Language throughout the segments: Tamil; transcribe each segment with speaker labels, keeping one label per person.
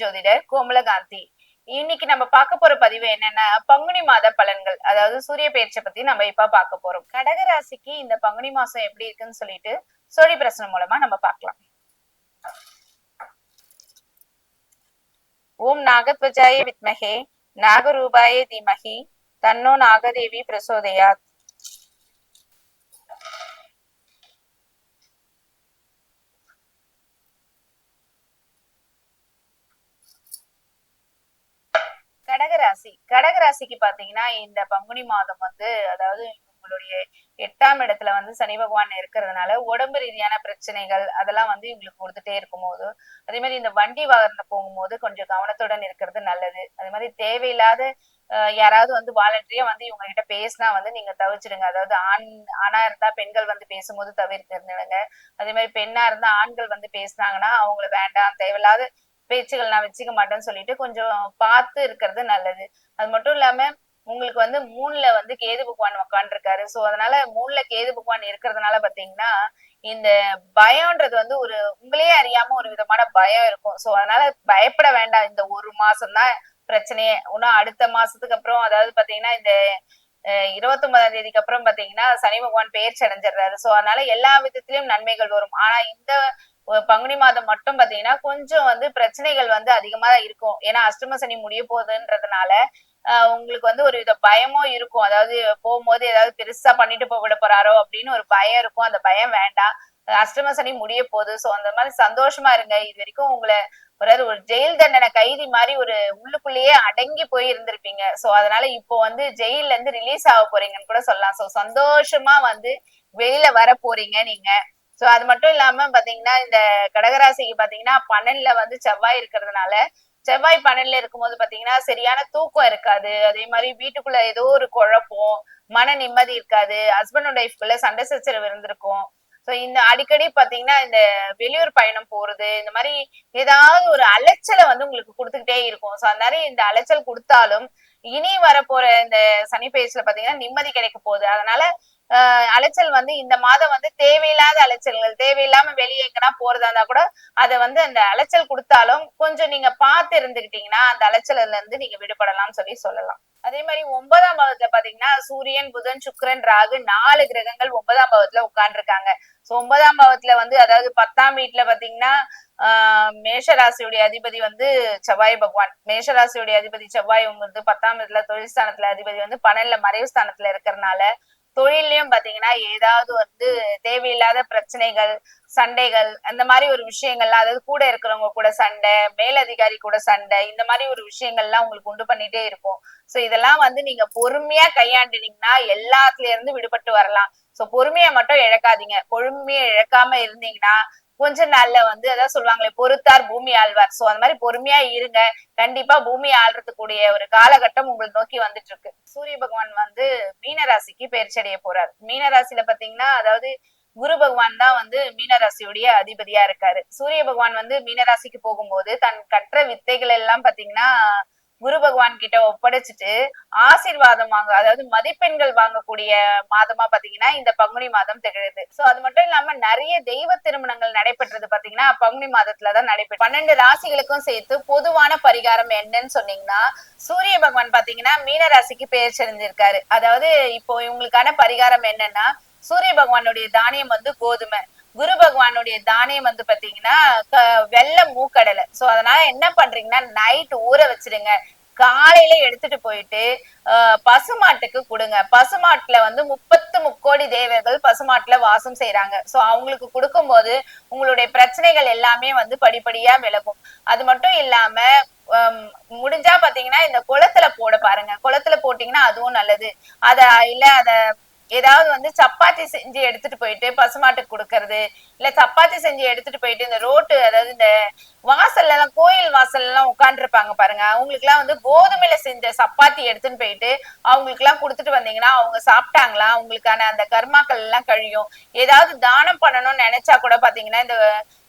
Speaker 1: ஜோதிடர் கோமலகாந்தி இன்னைக்கு நம்ம பார்க்க போற பதிவு என்னன்னா பங்குனி மாத பலன்கள். அதாவது சூரிய பயிற்சியை பத்தி நம்ம இப்ப பார்க்க போறோம். கடகராசிக்கு இந்த பங்குனி மாசம் எப்படி இருக்குன்னு சொல்லிட்டு சோழி பிரசனம் மூலமா நம்ம பார்க்கலாம். ஓம் நாகத்வஜாய வித்மகே நாகரூபாய தீமகி தன்னோ நாகதேவி பிரசோதயாத். கடகராசி கடகராசிக்கு பாத்தீங்கன்னா இந்த பங்குனி மாதம் வந்து அதாவது உங்களுடைய எட்டாம் இடத்துல வந்து சனி பகவான் இருக்கிறதுனால உடம்பு ரீதியான பிரச்சனைகள் அதெல்லாம் வந்து இவங்களுக்கு கொடுத்துட்டே இருக்கும் போது அதே மாதிரி இந்த வண்டி வாகனத்துல போகும்போது கொஞ்சம் கவனத்துடன் இருக்கிறது நல்லது. அதே மாதிரி தேவையில்லாத யாராவது வந்து வாலண்டரியா வந்து இவங்க கிட்ட பேசினா வந்து நீங்க தவிச்சிடுங்க. அதாவது ஆண் ஆணா இருந்தா பெண்கள் வந்து பேசும்போது தவிர்த்திருந்துடுங்க அதே மாதிரி பெண்ணா இருந்தா ஆண்கள் வந்து பேசினாங்கன்னா அவங்கள வேண்டாம். தேவையில்லாத பேச்சுகள் நான் வச்சுக்க மாட்டேன்னு சொல்லிட்டு கொஞ்சம் பார்த்து இருக்கிறது நல்லது. அது மட்டும் இல்லாம உங்களுக்கு வந்து மூணுல வந்து கேது பகவான் உட்காந்துருக்காரு சோ அதனால மூணுல கேது பகவான் இருக்கிறதுனால பாத்தீங்கன்னா இந்த பயம்ன்றது வந்து ஒரு உங்களே அறியாம ஒரு விதமான பயம் இருக்கும். சோ அதனால பயப்பட வேண்டாம். இந்த ஒரு மாசம் தான் பிரச்சனையே. இன்னும் அடுத்த மாசத்துக்கு அப்புறம் அதாவது பாத்தீங்கன்னா இந்த இருபத்தி ஒன்பதாம் தேதிக்கு அப்புறம் பாத்தீங்கன்னா சனி பகவான் பெயர்ச்சி அடைஞ்சிடுறாரு. சோ அதனால எல்லா விதத்திலயும் நன்மைகள் வரும். ஆனா இந்த பங்குனி மாதம் மட்டும் பாத்தீங்கன்னா கொஞ்சம் வந்து பிரச்சனைகள் வந்து அதிகமா தான் இருக்கும். ஏன்னா அஷ்டம சனி முடிய போகுதுன்றதுனால உங்களுக்கு வந்து ஒரு வித பயமும் இருக்கும். அதாவது போகும்போது ஏதாவது பெருசா பண்ணிட்டு போக போறாரோ அப்படின்னு ஒரு பயம் இருக்கும். அந்த பயம் வேண்டாம். அஷ்டம சனி முடிய போகுது. சோ அந்த மாதிரி சந்தோஷமா இருங்க. இது வரைக்கும் உங்களை அதாவது ஒரு ஜெயில் தண்டனை கைதி மாதிரி ஒரு உள்ளுக்குள்ளேயே அடங்கி போய் இருந்திருப்பீங்க. சோ அதனால இப்போ வந்து ஜெயில இருந்து ரிலீஸ் ஆக போறீங்கன்னு கூட சொல்லலாம். சோ சந்தோஷமா வந்து வெளியில வர போறீங்க நீங்க. சோ அது மட்டும் இல்லாம பாத்தீங்கன்னா இந்த கடகராசிக்கு பாத்தீங்கன்னா பன்னெண்டுல வந்து செவ்வாய் இருக்கிறதுனால செவ்வாய் பன்னெண்டுல இருக்கும்போது பாத்தீங்கன்னா சரியான தூக்கம் இருக்காது. அதே மாதிரி வீட்டுக்குள்ள ஏதோ ஒரு குழப்பம் மன நிம்மதி இருக்காது. ஹஸ்பண்ட் அண்ட் ஒய்ஃப்குள்ள சண்டை சச்சரவு இருந்திருக்கும். சோ இந்த அடிக்கடி பாத்தீங்கன்னா இந்த வெளியூர் பயணம் போறது இந்த மாதிரி ஏதாவது ஒரு அலைச்சலை வந்து உங்களுக்கு கொடுத்துக்கிட்டே இருக்கும். சோ அந்த மாதிரி இந்த அலைச்சல் கொடுத்தாலும் இனி வரப்போற இந்த சனி பயிற்சியில பாத்தீங்கன்னா நிம்மதி கிடைக்க போகுது. அதனால அலைச்சல் வந்து இந்த மாதம் வந்து தேவையில்லாத அலைச்சல்கள் தேவையில்லாம வெளியே எங்கன்னா போறதா இருந்தா கூட அதை வந்து அந்த அலைச்சல் கொடுத்தாலும் கொஞ்சம் நீங்க பார்த்து இருந்துகிட்டீங்கன்னா அந்த அலைச்சல்ல இருந்து நீங்க விடுபடலாம்னு சொல்லி சொல்லலாம். அதே மாதிரி ஒன்பதாம் பாவத்துல பாத்தீங்கன்னா சூரியன் புதன் சுக்கரன் ராகு நாலு கிரகங்கள் ஒன்பதாம் பாவத்துல உட்கார்ந்துருக்காங்க. சோ ஒன்பதாம் பாவத்துல வந்து அதாவது பத்தாம் வீட்டுல பாத்தீங்கன்னா ஆஹ் மேஷராசியுடைய அதிபதி வந்து செவ்வாய் பகவான். மேஷராசியுடைய அதிபதி செவ்வாய் வந்து பத்தாம் இடத்துல தொழில் ஸ்தானத்துல அதிபதி வந்து பன்னெண்டுல மறைவு ஸ்தானத்துல இருக்கிறதுனால தொழிலையும் பாத்தீங்கன்னா ஏதாவது வந்து தேவையில்லாத பிரச்சனைகள் சண்டைகள் அந்த மாதிரி ஒரு விஷயங்கள்லாம் அதாவது கூட இருக்கிறவங்க கூட சண்டை மேலதிகாரி கூட சண்டை இந்த மாதிரி ஒரு விஷயங்கள்லாம் உங்களுக்கு உண்டு பண்ணிட்டே இருக்கும். சோ இதெல்லாம் வந்து நீங்க பொறுமையா கையாண்டினீங்கன்னா எல்லாத்துல இருந்து விடுபட்டு வரலாம். சோ பொறுமையை மட்டும் இழக்காதீங்க. பொறுமையை இழக்காம இருந்தீங்கன்னா கொஞ்ச நாள்ல வந்து அதான் சொல்லுவாங்களே பொறுத்தார் பூமி ஆழ்வார். சோ அந்த மாதிரி பொறுமையா இருங்க. கண்டிப்பா பூமி ஆள்றதுக்கூடிய ஒரு காலகட்டம் உங்களை நோக்கி வந்துட்டு இருக்கு சூரிய பகவான் வந்து மீனராசிக்கு பயிற்சியடைய போறாரு. மீனராசியில பாத்தீங்கன்னா அதாவது குரு பகவான் தான் வந்து மீனராசியுடைய அதிபதியா இருக்காரு. சூரிய பகவான் வந்து மீனராசிக்கு போகும்போது தன் கற்ற வித்தைகள் எல்லாம் பாத்தீங்கன்னா குரு பகவான் கிட்ட ஒப்படைச்சிட்டு ஆசீர்வாதம் வாங்க அதாவது மதிப்பெண்கள் வாங்கக்கூடிய மாதமா பாத்தீங்கன்னா இந்த பங்குனி மாதம் திகழுது. சோ அது மட்டும் இல்லாம நிறைய தெய்வ திருமணங்கள் நடைபெற்றது பாத்தீங்கன்னா பங்குனி மாதத்துலதான் நடைபெற்று பன்னெண்டு ராசிகளுக்கும் சேர்த்து பொதுவான பரிகாரம் என்னன்னு சொன்னீங்கன்னா சூரிய பகவான் பாத்தீங்கன்னா மீன ராசிக்கு பெயர் செறிஞ்சிருக்காரு அதாவது இப்போ இவங்களுக்கான பரிகாரம் என்னன்னா சூரிய பகவானுடைய தானியம் வந்து கோதுமை. குரு பகவானுடைய தானியம் வந்து பாத்தீங்கன்னா க- வெள்ளை மூக்கடலை. சோ அதனால என்ன பண்றீங்கன்னா நைட் ஊற வச்சிருங்க. காலையில எடுத்துட்டு போயிட்டு ஆஹ் பசுமாட்டுக்கு கொடுங்க. பசுமாட்டுல வந்து முப்பத்து முக்கோடி தேவர்கள் பசுமாட்டுல வாசம் செய்யறாங்க சோ அவங்களுக்கு கொடுக்கும்போது உங்களுடைய பிரச்சனைகள் எல்லாமே வந்து படிப்படியா விலகும். அது மட்டும் இல்லாம முடிஞ்சா பாத்தீங்கன்னா இந்த குளத்துல போட பாருங்க. குளத்துல போட்டீங்கன்னா அதுவும் நல்லது. அத இல்ல அத ஏதாவது வந்து சப்பாத்தி செஞ்சு எடுத்துட்டு போயிட்டு பசுமாட்டுக்கு கொடுக்கறது இல்ல சப்பாத்தி செஞ்சு எடுத்துட்டு போயிட்டு இந்த ரோட்டு அதாவது இந்த வாசல்ல எல்லாம் கோயில் வாசல்ல எல்லாம் உட்காந்துருப்பாங்க பாருங்க. அவங்களுக்கு எல்லாம் வந்து கோதுமையில செஞ்ச சப்பாத்தி எடுத்துன்னு போயிட்டு அவங்களுக்கு எல்லாம் கொடுத்துட்டு வந்தீங்கன்னா அவங்க சாப்பிட்டாங்களா? அவங்களுக்கான அந்த கர்மாக்கள் எல்லாம் கழியும். ஏதாவது தானம் பண்ணணும்னு நினைச்சா கூட பாத்தீங்கன்னா இந்த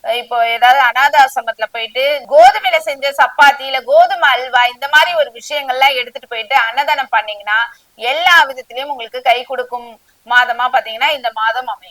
Speaker 1: இப்போ ஏதாவது அனாத ஆசிரமத்துல போயிட்டு கோதுமையில செஞ்ச சப்பாத்தி இல்ல கோதுமை அல்வா இந்த மாதிரி ஒரு விஷயங்கள்லாம் எடுத்துட்டு போயிட்டு அன்னதானம் பண்ணீங்கன்னா எல்லா விதத்திலயும் உங்களுக்கு கை கொடுக்கும் மாதமா பாத்தீங்கன்னா இந்த மாதம் அமையும்.